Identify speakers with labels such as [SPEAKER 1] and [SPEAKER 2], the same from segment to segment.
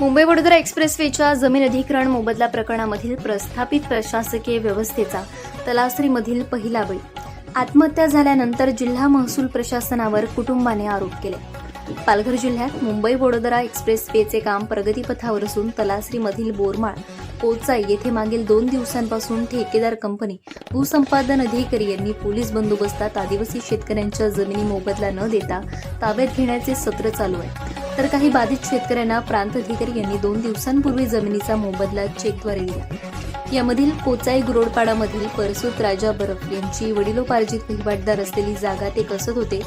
[SPEAKER 1] मुंबई वडोदरा एक्सप्रेसवेच्या जमीन अधिग्रहण मोबदला प्रकरणामधील प्रस्थापित प्रशासकीय व्यवस्थेचा तलासरीमधील पहिला बळी. आत्महत्या झाल्यानंतर जिल्हा महसूल प्रशासनावर कुटुंबाने आरोप केले. पालघर जिल्ह्यात मुंबई वडोदरा एक्सप्रेसवेचे काम प्रगतीपथावर असून तलासरीमधील बोरमाळ कोचाई येथे मागील दोन दिवसांपासून ठेकेदार कंपनी भूसंपादन अधिकारी यांनी पोलीस बंदोबस्तात आदिवासी शेतकऱ्यांच्या जमिनी मोबदला न देता ताब्यात घेण्याचे सत्र चालू आहे. तर काही बाधित शेतकऱ्यांना प्रांत अधिकारी यांनी दोन दिवसांपूर्वी जमिनीचा मोबदला चेकद्वारे दिला. यामधील कोचाई गुरोडपाडामधील परसूत राजा बरफ यांची वडिलोपार्जित वहिवाटदार असलेली जागा ते कसत होते.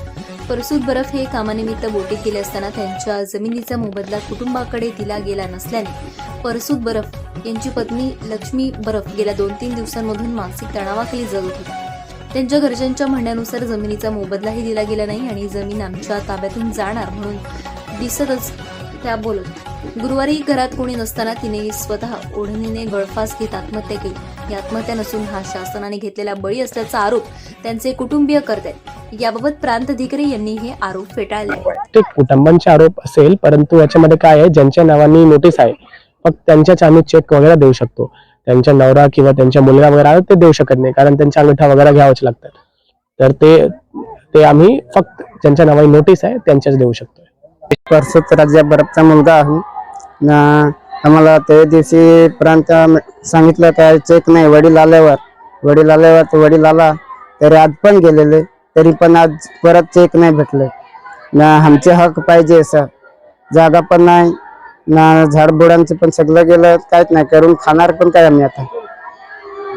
[SPEAKER 1] परसूत बरफ हे कामानिमित्त बोटीत गेले असताना त्यांच्या जमिनीचा मोबदला कुटुंबाकडे दिला गेला नसल्याने परसूत बरफ यांची पत्नी लक्ष्मी बरफ गेल्या दोन तीन दिवसांमधून मानसिक तणावाखाली जगत होती त्यांच्या घरच्यांच्या म्हणण्यानुसार जमिनीचा मोबदलाही दिला गेला नाही आणि जमीन आमच्या ताब्यातून जाणार म्हणून दिसतच त्या बोलत. गुरुवारी घरात कोणी नसताना तिने स्वतः ओढणीने गळफास घेत आत्महत्या केली. ही आत्महत्या नसून हा शासनाने घेतलेला बळी असल्याचा आरोप त्यांचे कुटुंबीय करतात याबाबत प्रांत अधिकारी यांनी हे आरोप फेटाळले.
[SPEAKER 2] ते कुटुंबांचे आरोप असेल परंतु याच्यामध्ये काय आहे? ज्यांच्या नावाने नोटीस आहे. फक्त त्यांच्याच आम्ही चेक वगैरे देऊ शकतो. त्यांच्या नवरा किंवा त्यांच्या मुलगा वगैरे ते देऊ शकत नाही कारण त्यांच्या अंगठा वगैरे घ्यावंच लागतात. तर ते ते आम्ही फक्त ज्यांच्या नावाने नोटीस आहे त्यांच्याच देऊ शकतो.
[SPEAKER 3] परसोत राजा बरबचा मुलगा आहे. ना आम्हाला त्या दिवशी प्रांत सांगितलं काय चेक नाही वडील आल्यावर. वडील आल्यावर तर वडील आला तरी आज पण गेलेले तरी पण आज परत चेक नाही भेटले. ना आमचे हक पाहिजे असं जागा पण नाही ना झाडबुडांचं पण सगळं गेलं काहीच नाही करून खाणार पण काय आम्ही आता?